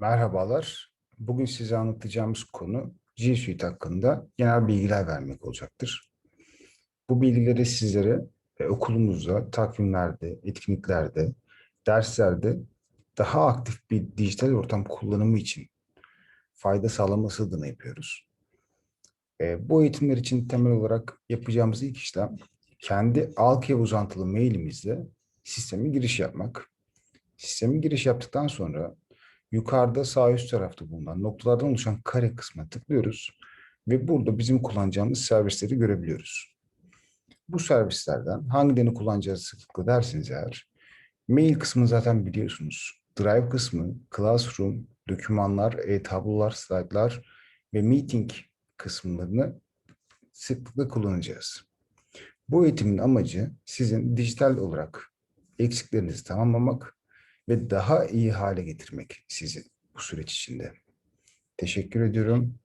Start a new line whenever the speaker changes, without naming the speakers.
Merhabalar. Bugün size anlatacağımız konu G Suite hakkında genel bilgiler vermek olacaktır. Bu bilgileri sizlere ve okulumuzda, takvimlerde, etkinliklerde, derslerde daha aktif bir dijital ortam kullanımı için fayda sağlaması adına yapıyoruz. E, bu eğitimler için temel olarak yapacağımız ilk işlem kendi Alkia uzantılı mailimizle sisteme giriş yapmak. Sisteme giriş yaptıktan sonra yukarıda sağ üst tarafta bulunan noktalardan oluşan kare kısmına tıklıyoruz ve burada bizim kullanacağımız servisleri görebiliyoruz. Bu servislerden hangilerini kullanacağız sıklıkla derseniz eğer, mail kısmını zaten biliyorsunuz. Drive kısmı, Classroom, dokümanlar, e-tablolar, slaytlar ve meeting kısımlarını sıklıkla kullanacağız. Bu eğitimin amacı sizin dijital olarak eksiklerinizi tamamlamak ve daha iyi hale getirmek sizi bu süreç içinde. Teşekkür ediyorum.